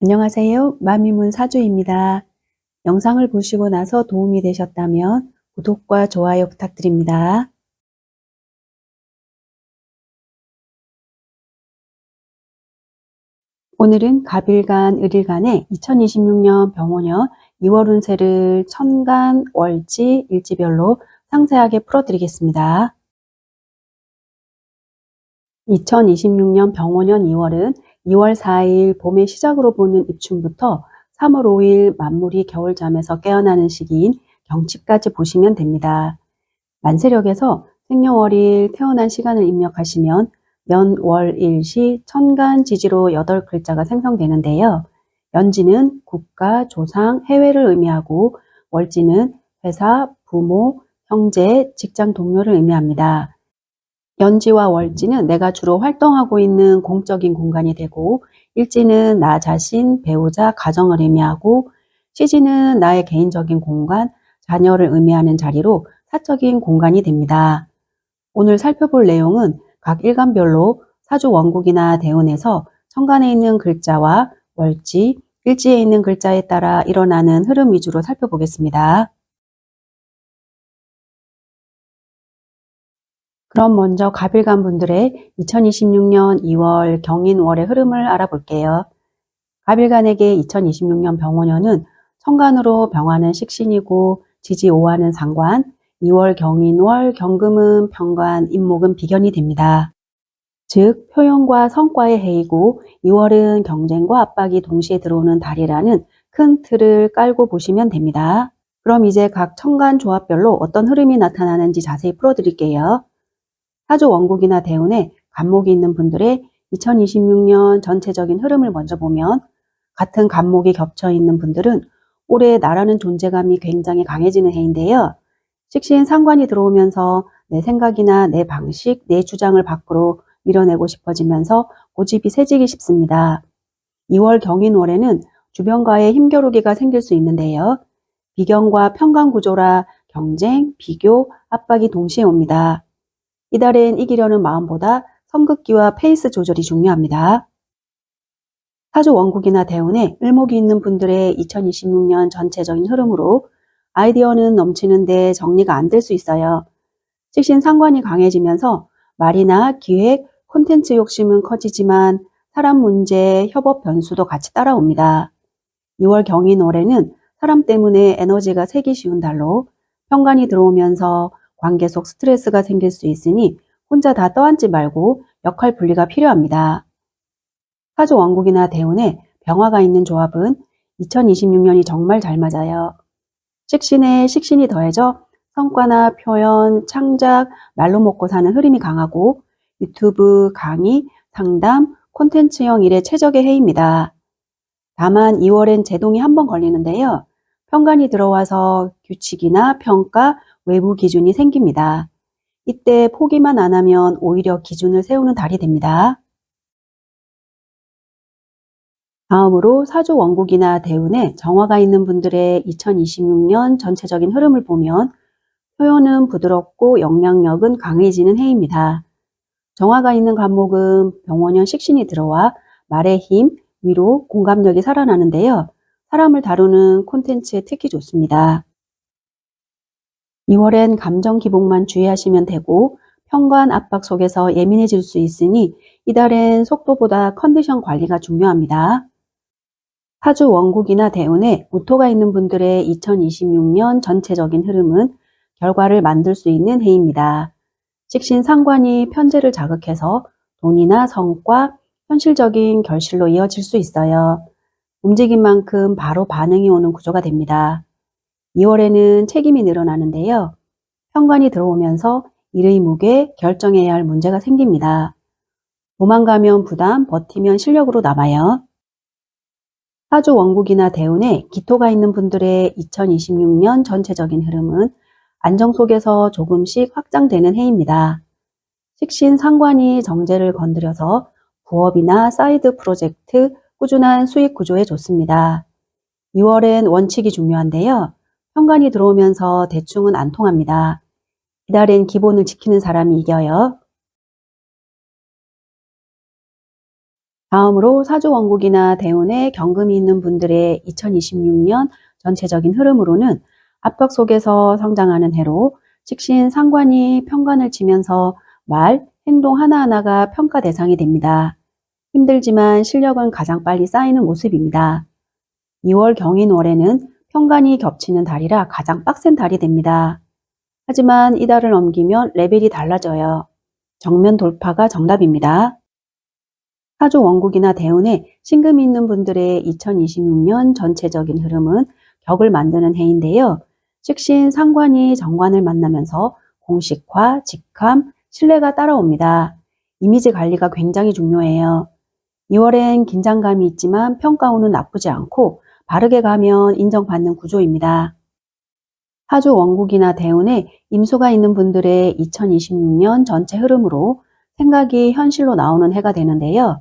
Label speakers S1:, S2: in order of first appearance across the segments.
S1: 안녕하세요. 마미문 사주입니다. 영상을 보시고 나서 도움이 되셨다면 구독과 좋아요 부탁드립니다. 오늘은 갑일간, 을일간의 2026년 병원년 2월 운세를 천간, 월지, 일지별로 상세하게 풀어드리겠습니다. 2026년 병원년 2월은 2월 4일 봄의 시작으로 보는 입춘부터 3월 5일 만물이 겨울잠에서 깨어나는 시기인 경칩까지 보시면 됩니다. 만세력에서 생년월일 태어난 시간을 입력하시면 연, 월, 일시, 천간, 지지로 8글자가 생성되는데요. 연지는 국가, 조상, 해외를 의미하고 월지는 회사, 부모, 형제, 직장 동료를 의미합니다. 연지와 월지는 내가 주로 활동하고 있는 공적인 공간이 되고 일지는 나 자신, 배우자, 가정을 의미하고 시지는 나의 개인적인 공간, 자녀를 의미하는 자리로 사적인 공간이 됩니다. 오늘 살펴볼 내용은 각 일간별로 사주 원국이나 대운에서 천간에 있는 글자와 월지, 일지에 있는 글자에 따라 일어나는 흐름 위주로 살펴보겠습니다. 그럼 먼저 갑일간 분들의 2026년 2월 경인월의 흐름을 알아볼게요. 갑일간에게 2026년 병원년은 천간으로 병화는 식신이고 지지오화는 상관, 2월 경인월 경금은 병관, 임목은 비견이 됩니다. 즉 표현과 성과의 해이고 2월은 경쟁과 압박이 동시에 들어오는 달이라는 큰 틀을 깔고 보시면 됩니다. 그럼 이제 각 천간 조합별로 어떤 흐름이 나타나는지 자세히 풀어드릴게요. 사주 원국이나 대운에 간목이 있는 분들의 2026년 전체적인 흐름을 먼저 보면 같은 간목이 겹쳐 있는 분들은 올해 나라는 존재감이 굉장히 강해지는 해인데요. 식신 상관이 들어오면서 내 생각이나 내 방식, 내 주장을 밖으로 밀어내고 싶어지면서 고집이 세지기 쉽습니다. 2월 경인월에는 주변과의 힘겨루기가 생길 수 있는데요. 비경과 평강 구조라 경쟁, 비교, 압박이 동시에 옵니다. 이달엔 이기려는 마음보다 성급기와 페이스 조절이 중요합니다. 사주 원국이나 대운에 을목이 있는 분들의 2026년 전체적인 흐름으로 아이디어는 넘치는데 정리가 안 될 수 있어요. 식신 상관이 강해지면서 말이나 기획, 콘텐츠 욕심은 커지지만 사람 문제, 협업 변수도 같이 따라옵니다. 2월 경인 월에는 사람 때문에 에너지가 새기 쉬운 달로 평간이 들어오면서 관계 속 스트레스가 생길 수 있으니 혼자 다 떠안지 말고 역할 분리가 필요합니다. 사주 왕국이나 대운에 병화가 있는 조합은 2026년이 정말 잘 맞아요. 식신에 식신이 더해져 성과나 표현, 창작, 말로 먹고 사는 흐름이 강하고 유튜브, 강의, 상담, 콘텐츠형 일에 최적의 해입니다. 다만 2월엔 제동이 한 번 걸리는데요. 평간이 들어와서 규칙이나 평가, 외부 기준이 생깁니다. 이때 포기만 안 하면 오히려 기준을 세우는 달이 됩니다. 다음으로 사주 원국이나 대운에 정화가 있는 분들의 2026년 전체적인 흐름을 보면 표현은 부드럽고 영향력은 강해지는 해입니다. 정화가 있는 간목은 병원년 식신이 들어와 말의 힘, 위로, 공감력이 살아나는데요. 사람을 다루는 콘텐츠에 특히 좋습니다. 2월엔 감정 기복만 주의하시면 되고 평관 압박 속에서 예민해질 수 있으니 이달엔 속도보다 컨디션 관리가 중요합니다. 사주 원국이나 대운에 무토가 있는 분들의 2026년 전체적인 흐름은 결과를 만들 수 있는 해입니다. 직신 상관이 편제를 자극해서 돈이나 성과, 현실적인 결실로 이어질 수 있어요. 움직인 만큼 바로 반응이 오는 구조가 됩니다. 2월에는 책임이 늘어나는데요. 현관이 들어오면서 일의 무게, 결정해야 할 문제가 생깁니다. 도망가면 부담, 버티면 실력으로 남아요. 사주 원국이나 대운에 기토가 있는 분들의 2026년 전체적인 흐름은 안정 속에서 조금씩 확장되는 해입니다. 식신 상관이 정제를 건드려서 부업이나 사이드 프로젝트, 꾸준한 수익 구조에 좋습니다. 2월엔 원칙이 중요한데요. 현관이 들어오면서 대충은 안 통합니다. 이달엔 기본을 지키는 사람이 이겨요. 다음으로 사주 원국이나 대운에 경금이 있는 분들의 2026년 전체적인 흐름으로는 압박 속에서 성장하는 해로 직신 상관이 평관을 치면서 말, 행동 하나하나가 평가 대상이 됩니다. 힘들지만 실력은 가장 빨리 쌓이는 모습입니다. 2월 경인 월에는 평관이 겹치는 달이라 가장 빡센 달이 됩니다. 하지만 이 달을 넘기면 레벨이 달라져요. 정면 돌파가 정답입니다. 사주 원국이나 대운에 신금이 있는 분들의 2026년 전체적인 흐름은 격을 만드는 해인데요. 즉신 상관이 정관을 만나면서 공식화, 직함, 신뢰가 따라옵니다. 이미지 관리가 굉장히 중요해요. 2월엔 긴장감이 있지만 평가운은 나쁘지 않고 바르게 가면 인정받는 구조입니다. 사주 원국이나 대운에 임수가 있는 분들의 2026년 전체 흐름으로 생각이 현실로 나오는 해가 되는데요.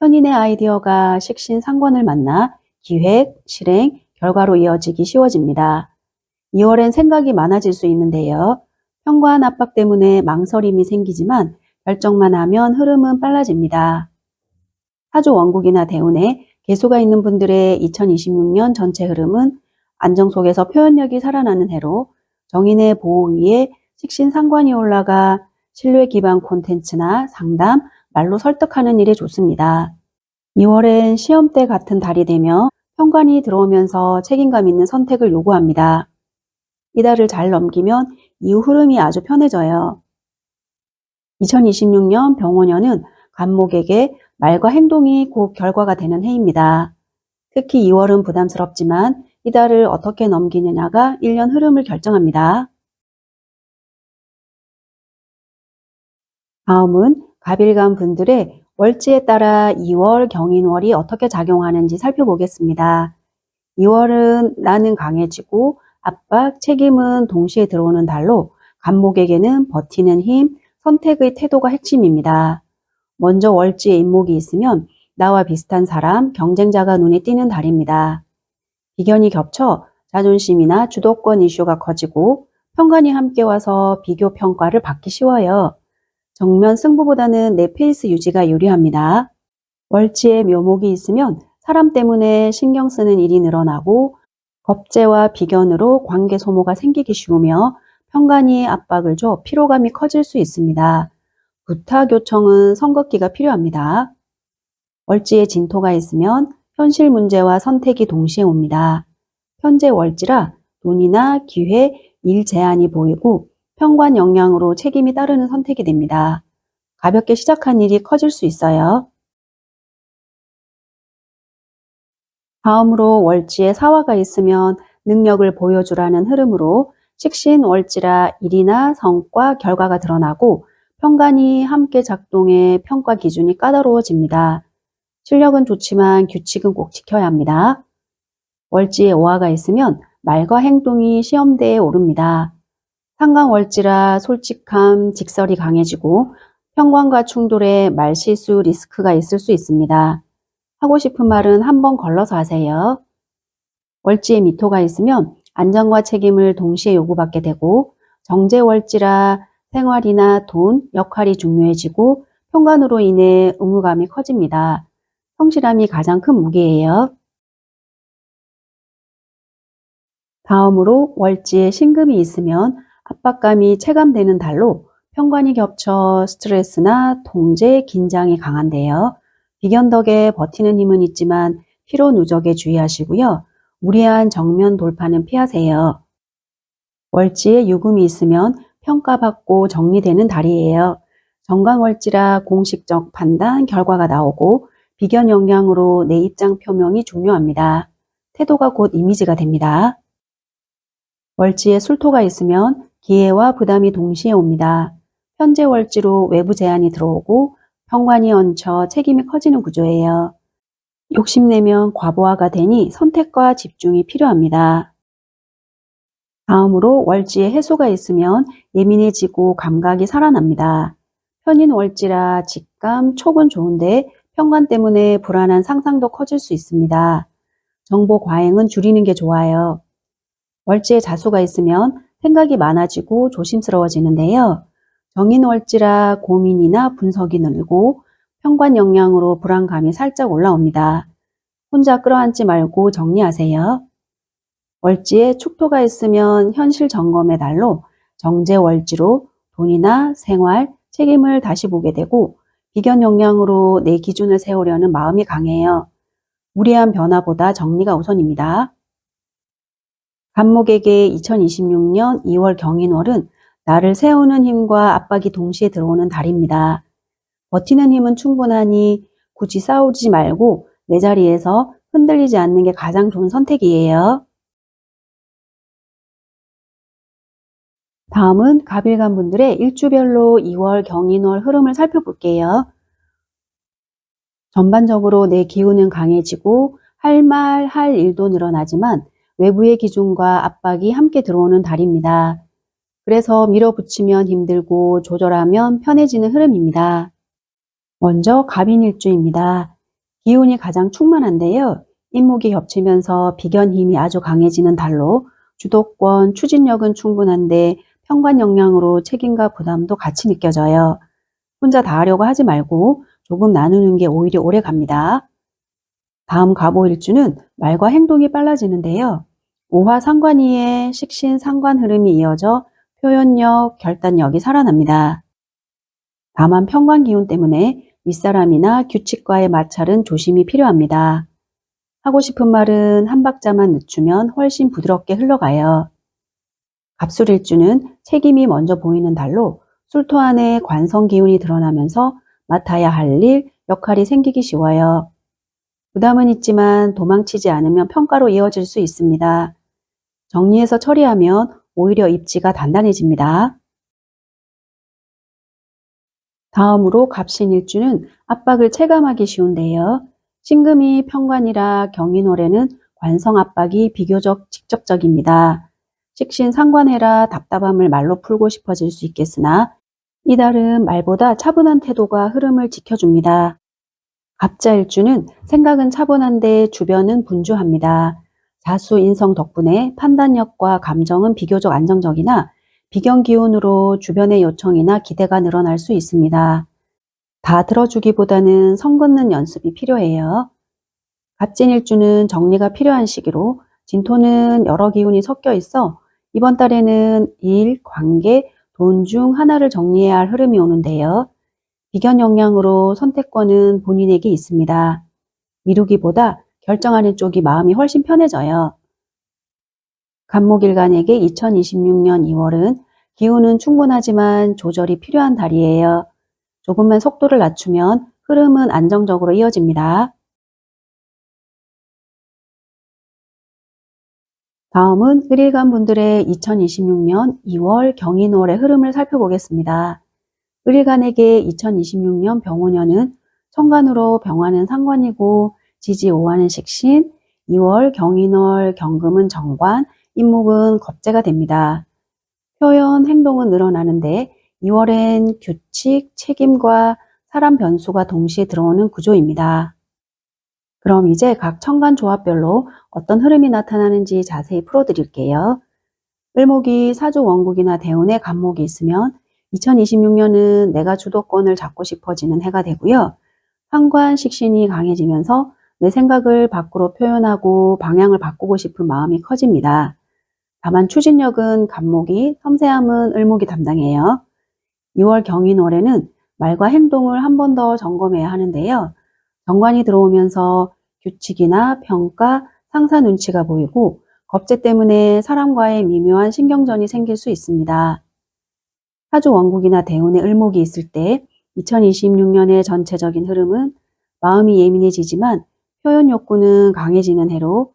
S1: 현인의 아이디어가 식신 상관을 만나 기획, 실행, 결과로 이어지기 쉬워집니다. 2월엔 생각이 많아질 수 있는데요. 현관 압박 때문에 망설임이 생기지만 결정만 하면 흐름은 빨라집니다. 사주 원국이나 대운에 개수가 있는 분들의 2026년 전체 흐름은 안정 속에서 표현력이 살아나는 해로 정인의 보호 위에 식신 상관이 올라가 신뢰 기반 콘텐츠나 상담, 말로 설득하는 일에 좋습니다. 2월엔 시험 때 같은 달이 되며 현관이 들어오면서 책임감 있는 선택을 요구합니다. 이 달을 잘 넘기면 이후 흐름이 아주 편해져요. 2026년 병원년은 간목에게 말과 행동이 곧 결과가 되는 해입니다. 특히 2월은 부담스럽지만 이 달을 어떻게 넘기느냐가 1년 흐름을 결정합니다. 다음은 갑일간 분들의 월지에 따라 2월 경인월이 어떻게 작용하는지 살펴보겠습니다. 2월은 나는 강해지고 압박, 책임은 동시에 들어오는 달로 간목에게는 버티는 힘, 선택의 태도가 핵심입니다. 먼저 월지에 인목이 있으면 나와 비슷한 사람, 경쟁자가 눈에 띄는 달입니다. 비견이 겹쳐 자존심이나 주도권 이슈가 커지고 평관이 함께 와서 비교 평가를 받기 쉬워요. 정면 승부보다는 내 페이스 유지가 유리합니다. 월지에 묘목이 있으면 사람 때문에 신경 쓰는 일이 늘어나고 겁재와 비견으로 관계 소모가 생기기 쉬우며 평간이 압박을 줘 피로감이 커질 수 있습니다. 부탁 요청은 선긋기가 필요합니다. 월지에 진토가 있으면 현실 문제와 선택이 동시에 옵니다. 현재 월지라 돈이나 기회, 일 제한이 보이고 평관 영향으로 책임이 따르는 선택이 됩니다. 가볍게 시작한 일이 커질 수 있어요. 다음으로 월지에 사화가 있으면 능력을 보여주라는 흐름으로 식신 월지라 일이나 성과, 결과가 드러나고 평관이 함께 작동해 평가 기준이 까다로워집니다. 실력은 좋지만 규칙은 꼭 지켜야 합니다. 월지에 오화가 있으면 말과 행동이 시험대에 오릅니다. 상관월지라 솔직함, 직설이 강해지고 평관과 충돌에 말실수 리스크가 있을 수 있습니다. 하고 싶은 말은 한번 걸러서 하세요. 월지에 미토가 있으면 안전과 책임을 동시에 요구받게 되고 정제월지라 생활이나 돈, 역할이 중요해지고 평관으로 인해 의무감이 커집니다. 성실함이 가장 큰 무기예요. 다음으로 월지에 신금이 있으면 압박감이 체감되는 달로 평관이 겹쳐 스트레스나 통제, 긴장이 강한데요. 비견 덕에 버티는 힘은 있지만 피로 누적에 주의하시고요. 무리한 정면 돌파는 피하세요. 월지에 유금이 있으면 평가받고 정리되는 달이에요. 정관월지라 공식적 판단, 결과가 나오고 비견 영향으로 내 입장 표명이 중요합니다. 태도가 곧 이미지가 됩니다. 월지에 술토가 있으면 기회와 부담이 동시에 옵니다. 현재 월지로 외부 제한이 들어오고 평관이 얹혀 책임이 커지는 구조예요. 욕심내면 과부하가 되니 선택과 집중이 필요합니다. 다음으로 월지에 해소가 있으면 예민해지고 감각이 살아납니다. 편인 월지라 직감, 촉은 좋은데 평관 때문에 불안한 상상도 커질 수 있습니다. 정보 과잉은 줄이는 게 좋아요. 월지에 자수가 있으면 생각이 많아지고 조심스러워지는데요. 정인 월지라 고민이나 분석이 늘고 현관 영향으로 불안감이 살짝 올라옵니다. 혼자 끌어안지 말고 정리하세요. 월지에 축토가 있으면 현실 점검의 달로 정제월지로 돈이나 생활, 책임을 다시 보게 되고 비견 영향으로 내 기준을 세우려는 마음이 강해요. 무리한 변화보다 정리가 우선입니다. 간목에게 2026년 2월 경인월은 나를 세우는 힘과 압박이 동시에 들어오는 달입니다. 버티는 힘은 충분하니 굳이 싸우지 말고 내 자리에서 흔들리지 않는 게 가장 좋은 선택이에요. 다음은 갑일간 분들의 일주별로 2월 경인월 흐름을 살펴볼게요. 전반적으로 내 기운은 강해지고 할 말, 할 일도 늘어나지만 외부의 기준과 압박이 함께 들어오는 달입니다. 그래서 밀어붙이면 힘들고 조절하면 편해지는 흐름입니다. 먼저 갑인일주입니다. 기운이 가장 충만한데요. 인목이 겹치면서 비견 힘이 아주 강해지는 달로 주도권, 추진력은 충분한데 현관 영향으로 책임과 부담도 같이 느껴져요. 혼자 다 하려고 하지 말고 조금 나누는 게 오히려 오래 갑니다. 다음 갑오일주는 말과 행동이 빨라지는데요. 오화 상관이의 식신 상관 흐름이 이어져 표현력, 결단력이 살아납니다. 다만 평관 기운 때문에 윗사람이나 규칙과의 마찰은 조심이 필요합니다. 하고 싶은 말은 한 박자만 늦추면 훨씬 부드럽게 흘러가요. 갑술일주는 책임이 먼저 보이는 달로 술토 안에 관성 기운이 드러나면서 맡아야 할 일, 역할이 생기기 쉬워요. 부담은 있지만 도망치지 않으면 평가로 이어질 수 있습니다. 정리해서 처리하면 오히려 입지가 단단해집니다. 다음으로 갑신일주는 압박을 체감하기 쉬운데요. 신금이 평관이라 경인월에는 관성 압박이 비교적 직접적입니다. 식신 상관해라 답답함을 말로 풀고 싶어질 수 있겠으나 이달은 말보다 차분한 태도가 흐름을 지켜줍니다. 갑자일주는 생각은 차분한데 주변은 분주합니다. 자수 인성 덕분에 판단력과 감정은 비교적 안정적이나 비경 기운으로 주변의 요청이나 기대가 늘어날 수 있습니다. 다 들어주기보다는 선 긋는 연습이 필요해요. 갑진일주는 정리가 필요한 시기로 진토는 여러 기운이 섞여 있어 이번 달에는 일, 관계, 돈 중 하나를 정리해야 할 흐름이 오는데요. 비견 영향으로 선택권은 본인에게 있습니다. 미루기보다 결정하는 쪽이 마음이 훨씬 편해져요. 간목일간에게 2026년 2월은 기운은 충분하지만 조절이 필요한 달이에요. 조금만 속도를 낮추면 흐름은 안정적으로 이어집니다. 다음은 을일간 분들의 2026년 2월 경인월의 흐름을 살펴보겠습니다. 을일간에게 2026년 병원년은 천간으로 병화는 상관이고 지지 오화는 식신, 2월 경인월 경금은 정관, 임목은 겁재가 됩니다. 표현, 행동은 늘어나는데 2월엔 규칙, 책임과 사람 변수가 동시에 들어오는 구조입니다. 그럼 이제 각 천간 조합별로 어떤 흐름이 나타나는지 자세히 풀어드릴게요. 을목이 사주 원국이나 대운에 간목이 있으면 2026년은 내가 주도권을 잡고 싶어지는 해가 되고요. 상관 식신이 강해지면서 내 생각을 밖으로 표현하고 방향을 바꾸고 싶은 마음이 커집니다. 다만 추진력은 간목이, 섬세함은 을목이 담당해요. 2월 경인 월에는 말과 행동을 한 번 더 점검해야 하는데요. 정관이 들어오면서 규칙이나 평가, 상사 눈치가 보이고 겁재 때문에 사람과의 미묘한 신경전이 생길 수 있습니다. 사주 원국이나 대운의 을목이 있을 때 2026년의 전체적인 흐름은 마음이 예민해지지만 표현 욕구는 강해지는 해로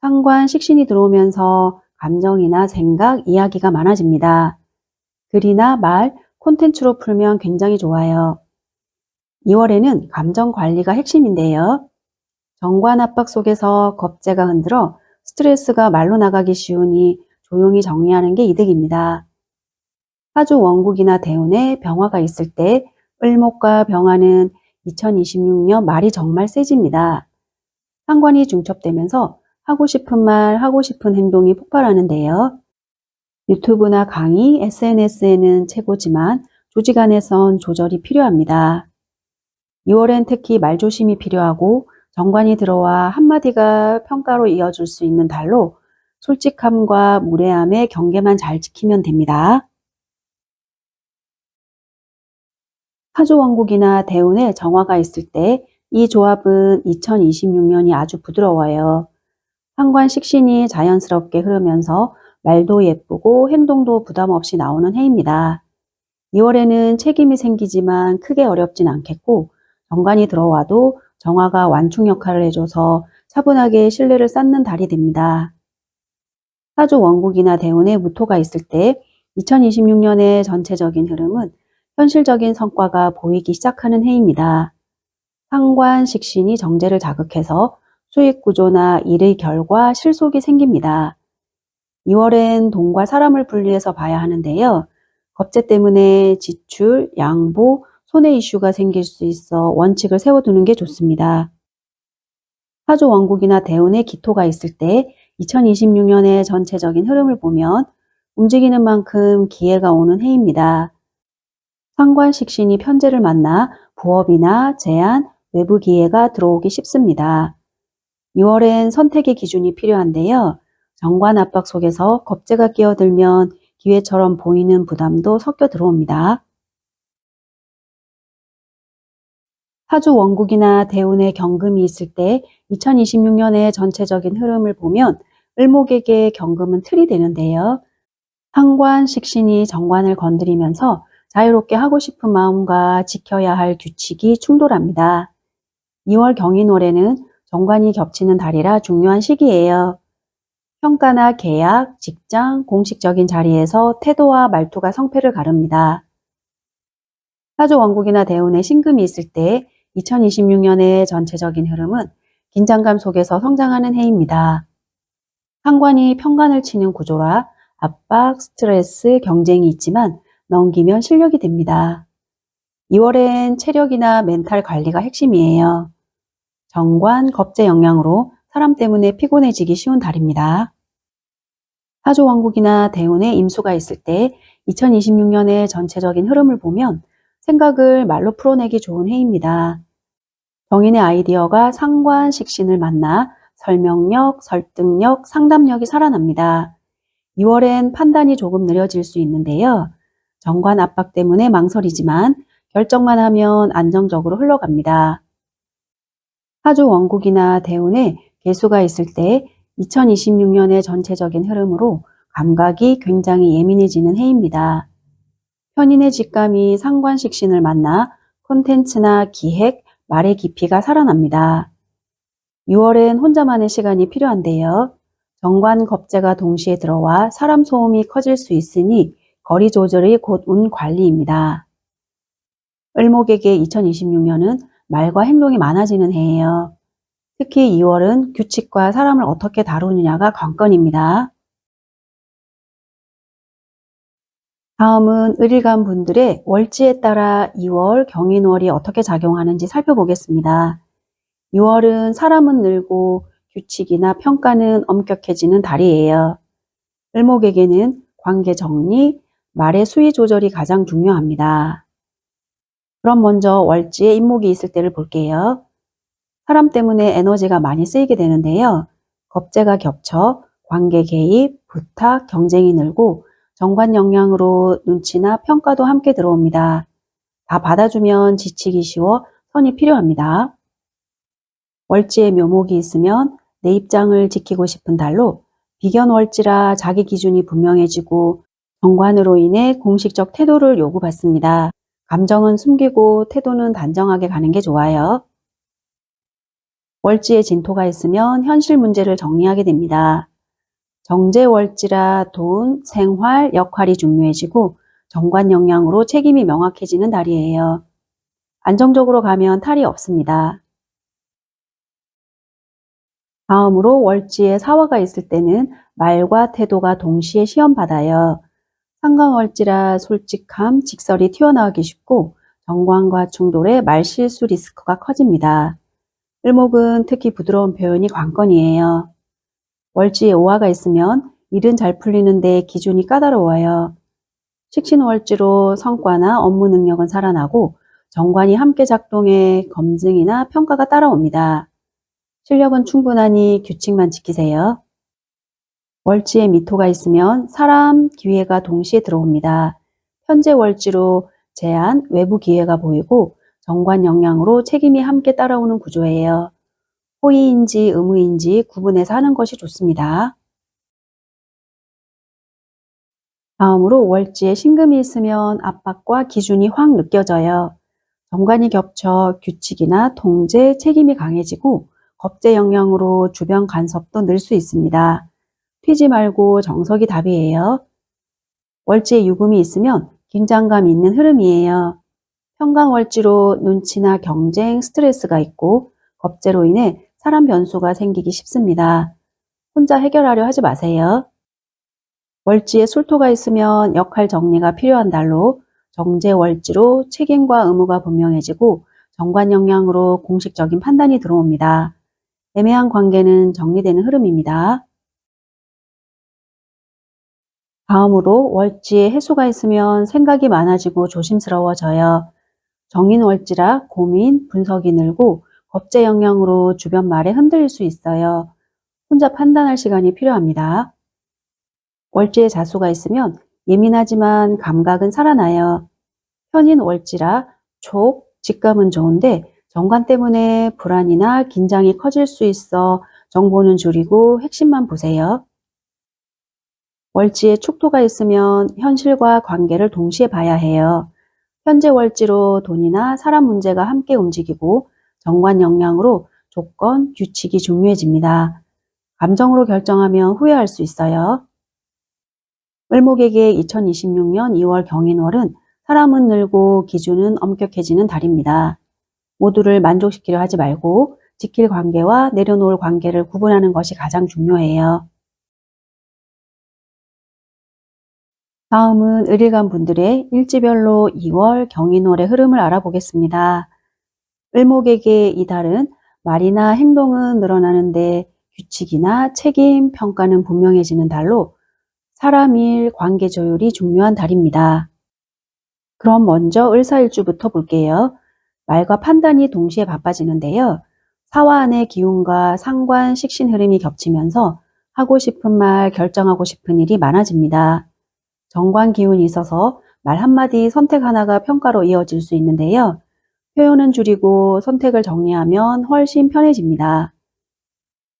S1: 상관 식신이 들어오면서 감정이나 생각, 이야기가 많아집니다. 글이나 말, 콘텐츠로 풀면 굉장히 좋아요. 2월에는 감정 관리가 핵심인데요. 정관 압박 속에서 겁재가 흔들어 스트레스가 말로 나가기 쉬우니 조용히 정리하는 게 이득입니다. 사주 원국이나 대운에 병화가 있을 때 을목과 병화는 2026년 말이 정말 세집니다. 상관이 중첩되면서 하고 싶은 말, 하고 싶은 행동이 폭발하는데요. 유튜브나 강의, SNS에는 최고지만 조직 안에선 조절이 필요합니다. 2월엔 특히 말조심이 필요하고 정관이 들어와 한마디가 평가로 이어질 수 있는 달로 솔직함과 무례함의 경계만 잘 지키면 됩니다. 사주왕국이나 대운에 정화가 있을 때 이 조합은 2026년이 아주 부드러워요. 상관 식신이 자연스럽게 흐르면서 말도 예쁘고 행동도 부담 없이 나오는 해입니다. 2월에는 책임이 생기지만 크게 어렵진 않겠고 정관이 들어와도 정화가 완충 역할을 해줘서 차분하게 신뢰를 쌓는 달이 됩니다. 사주 원국이나 대운에 무토가 있을 때 2026년의 전체적인 흐름은 현실적인 성과가 보이기 시작하는 해입니다. 상관 식신이 정제를 자극해서 수익 구조나 일의 결과 실속이 생깁니다. 2월엔 돈과 사람을 분리해서 봐야 하는데요. 겁재 때문에 지출, 양보, 손해 이슈가 생길 수 있어 원칙을 세워두는 게 좋습니다. 사주 원국이나 대운에 기토가 있을 때 2026년의 전체적인 흐름을 보면 움직이는 만큼 기회가 오는 해입니다. 상관식신이 편제를 만나 부업이나 제안, 외부 기회가 들어오기 쉽습니다. 6월엔 선택의 기준이 필요한데요. 정관 압박 속에서 겁재가 끼어들면 기회처럼 보이는 부담도 섞여 들어옵니다. 사주 원국이나 대운의 경금이 있을 때 2026년의 전체적인 흐름을 보면 을목에게 경금은 틀이 되는데요. 상관 식신이 정관을 건드리면서 자유롭게 하고 싶은 마음과 지켜야 할 규칙이 충돌합니다. 2월 경인월에는 정관이 겹치는 달이라 중요한 시기예요. 평가나 계약, 직장, 공식적인 자리에서 태도와 말투가 성패를 가릅니다. 사주 원국이나 대운에 신금이 있을 때 2026년의 전체적인 흐름은 긴장감 속에서 성장하는 해입니다. 상관이 평관을 치는 구조라 압박, 스트레스, 경쟁이 있지만 넘기면 실력이 됩니다. 2월엔 체력이나 멘탈 관리가 핵심이에요. 정관, 겁재 영향으로 사람 때문에 피곤해지기 쉬운 달입니다. 사조왕국이나 대운에 임수가 있을 때 2026년의 전체적인 흐름을 보면 생각을 말로 풀어내기 좋은 해입니다. 정인의 아이디어가 상관, 식신을 만나 설명력, 설득력, 상담력이 살아납니다. 2월엔 판단이 조금 느려질 수 있는데요. 정관 압박 때문에 망설이지만 결정만 하면 안정적으로 흘러갑니다. 사주 원국이나 대운에 개수가 있을 때 2026년의 전체적인 흐름으로 감각이 굉장히 예민해지는 해입니다. 현인의 직감이 상관식신을 만나 콘텐츠나 기획, 말의 깊이가 살아납니다. 6월엔 혼자만의 시간이 필요한데요. 정관 겁재가 동시에 들어와 사람 소음이 커질 수 있으니 거리 조절이 곧 운 관리입니다. 을목에게 2026년은 말과 행동이 많아지는 해예요. 특히 2월은 규칙과 사람을 어떻게 다루느냐가 관건입니다. 다음은 을일간 분들의 월지에 따라 2월 경인월이 어떻게 작용하는지 살펴보겠습니다. 2월은 사람은 늘고 규칙이나 평가는 엄격해지는 달이에요. 을목에게는 관계 정리, 말의 수위 조절이 가장 중요합니다. 그럼 먼저 월지에 임목이 있을 때를 볼게요. 사람 때문에 에너지가 많이 쓰이게 되는데요. 겁재가 겹쳐 관계 개입, 부탁, 경쟁이 늘고 정관 영향으로 눈치나 평가도 함께 들어옵니다. 다 받아주면 지치기 쉬워 선이 필요합니다. 월지에 묘목이 있으면 내 입장을 지키고 싶은 달로 비견월지라 자기 기준이 분명해지고 정관으로 인해 공식적 태도를 요구받습니다. 감정은 숨기고 태도는 단정하게 가는 게 좋아요. 월지에 진토가 있으면 현실 문제를 정리하게 됩니다. 정제월지라 돈, 생활, 역할이 중요해지고 정관 영향으로 책임이 명확해지는 달이에요. 안정적으로 가면 탈이 없습니다. 다음으로 월지에 사화가 있을 때는 말과 태도가 동시에 시험받아요. 상관월지라 솔직함, 직설이 튀어나오기 쉽고 정관과 충돌에 말실수 리스크가 커집니다. 을목은 특히 부드러운 표현이 관건이에요. 월지에 오화가 있으면 일은 잘 풀리는데 기준이 까다로워요. 식신월지로 성과나 업무 능력은 살아나고 정관이 함께 작동해 검증이나 평가가 따라옵니다. 실력은 충분하니 규칙만 지키세요. 월지에 미토가 있으면 사람, 기회가 동시에 들어옵니다. 현재 월지로 제한, 외부 기회가 보이고 정관 영향으로 책임이 함께 따라오는 구조예요. 호의인지 의무인지 구분해서 하는 것이 좋습니다. 다음으로 월지에 신금이 있으면 압박과 기준이 확 느껴져요. 정관이 겹쳐 규칙이나 통제, 책임이 강해지고 겁제 영향으로 주변 간섭도 늘 수 있습니다. 튀지 말고 정석이 답이에요. 월지에 유금이 있으면 긴장감 있는 흐름이에요. 평강월지로 눈치나 경쟁, 스트레스가 있고 겁제로 인해 사람 변수가 생기기 쉽습니다. 혼자 해결하려 하지 마세요. 월지에 술토가 있으면 역할 정리가 필요한 달로 정제월지로 책임과 의무가 분명해지고 정관 영향으로 공식적인 판단이 들어옵니다. 애매한 관계는 정리되는 흐름입니다. 다음으로 월지에 해수가 있으면 생각이 많아지고 조심스러워져요. 정인월지라 고민, 분석이 늘고 겁제 영향으로 주변 말에 흔들릴 수 있어요. 혼자 판단할 시간이 필요합니다. 월지에 자수가 있으면 예민하지만 감각은 살아나요. 현인 월지라 촉, 직감은 좋은데 정관 때문에 불안이나 긴장이 커질 수 있어 정보는 줄이고 핵심만 보세요. 월지에 축토가 있으면 현실과 관계를 동시에 봐야 해요. 현재 월지로 돈이나 사람 문제가 함께 움직이고 정관 영향으로 조건, 규칙이 중요해집니다. 감정으로 결정하면 후회할 수 있어요. 을목에게 2026년 2월 경인월은 사람은 늘고 기준은 엄격해지는 달입니다. 모두를 만족시키려 하지 말고 지킬 관계와 내려놓을 관계를 구분하는 것이 가장 중요해요. 다음은 을일간 분들의 일지별로 2월 경인월의 흐름을 알아보겠습니다. 을목에게 이 달은 말이나 행동은 늘어나는데 규칙이나 책임, 평가는 분명해지는 달로 사람 일, 관계 조율이 중요한 달입니다. 그럼 먼저 을사일주부터 볼게요. 말과 판단이 동시에 바빠지는데요. 사화 안의 기운과 상관, 식신 흐름이 겹치면서 하고 싶은 말, 결정하고 싶은 일이 많아집니다. 정관 기운이 있어서 말 한마디 선택 하나가 평가로 이어질 수 있는데요. 표현은 줄이고 선택을 정리하면 훨씬 편해집니다.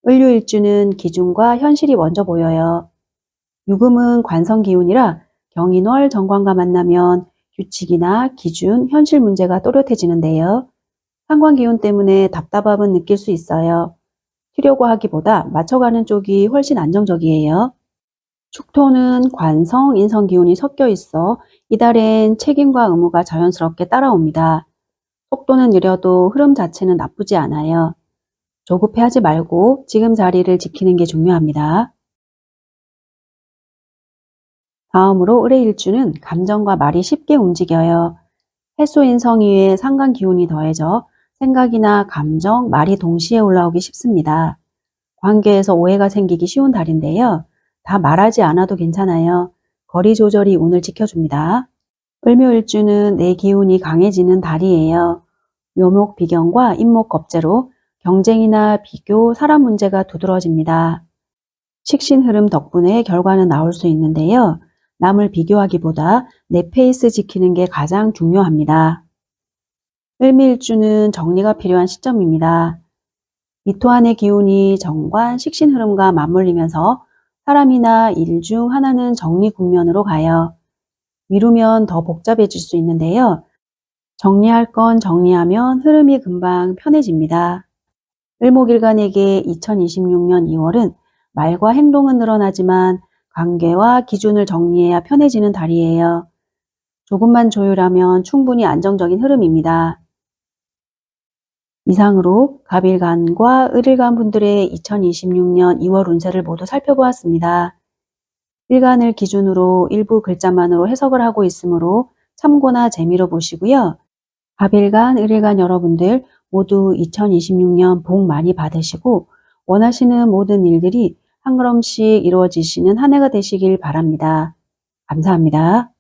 S1: 을류일주는 기준과 현실이 먼저 보여요. 유금은 관성 기운이라 경인월 정관과 만나면 규칙이나 기준, 현실 문제가 또렷해지는데요. 상관 기운 때문에 답답함은 느낄 수 있어요. 튀려고 하기보다 맞춰가는 쪽이 훨씬 안정적이에요. 축토는 관성, 인성 기운이 섞여 있어 이달엔 책임과 의무가 자연스럽게 따라옵니다. 속도는 느려도 흐름 자체는 나쁘지 않아요. 조급해하지 말고 지금 자리를 지키는 게 중요합니다. 다음으로 을의 일주는 감정과 말이 쉽게 움직여요. 해수 인 성 위에 상관 기운이 더해져 생각이나 감정, 말이 동시에 올라오기 쉽습니다. 관계에서 오해가 생기기 쉬운 달인데요. 다 말하지 않아도 괜찮아요. 거리 조절이 운을 지켜줍니다. 을묘일주는 내 기운이 강해지는 달이에요. 묘목 비경과 인목 겁제로 경쟁이나 비교, 사람 문제가 두드러집니다. 식신 흐름 덕분에 결과는 나올 수 있는데요. 남을 비교하기보다 내 페이스 지키는 게 가장 중요합니다. 을미일주는 정리가 필요한 시점입니다. 미토 안의 기운이 정관, 식신 흐름과 맞물리면서 사람이나 일 중 하나는 정리 국면으로 가요. 미루면 더 복잡해질 수 있는데요. 정리할 건 정리하면 흐름이 금방 편해집니다. 을목일간에게 2026년 2월은 말과 행동은 늘어나지만 관계와 기준을 정리해야 편해지는 달이에요. 조금만 조율하면 충분히 안정적인 흐름입니다. 이상으로 갑일간과 을일간 분들의 2026년 2월 운세를 모두 살펴보았습니다. 일간을 기준으로 일부 글자만으로 해석을 하고 있으므로 참고나 재미로 보시고요. 갑일간, 을일간 여러분들 모두 2026년 복 많이 받으시고 원하시는 모든 일들이 한 걸음씩 이루어지시는 한 해가 되시길 바랍니다. 감사합니다.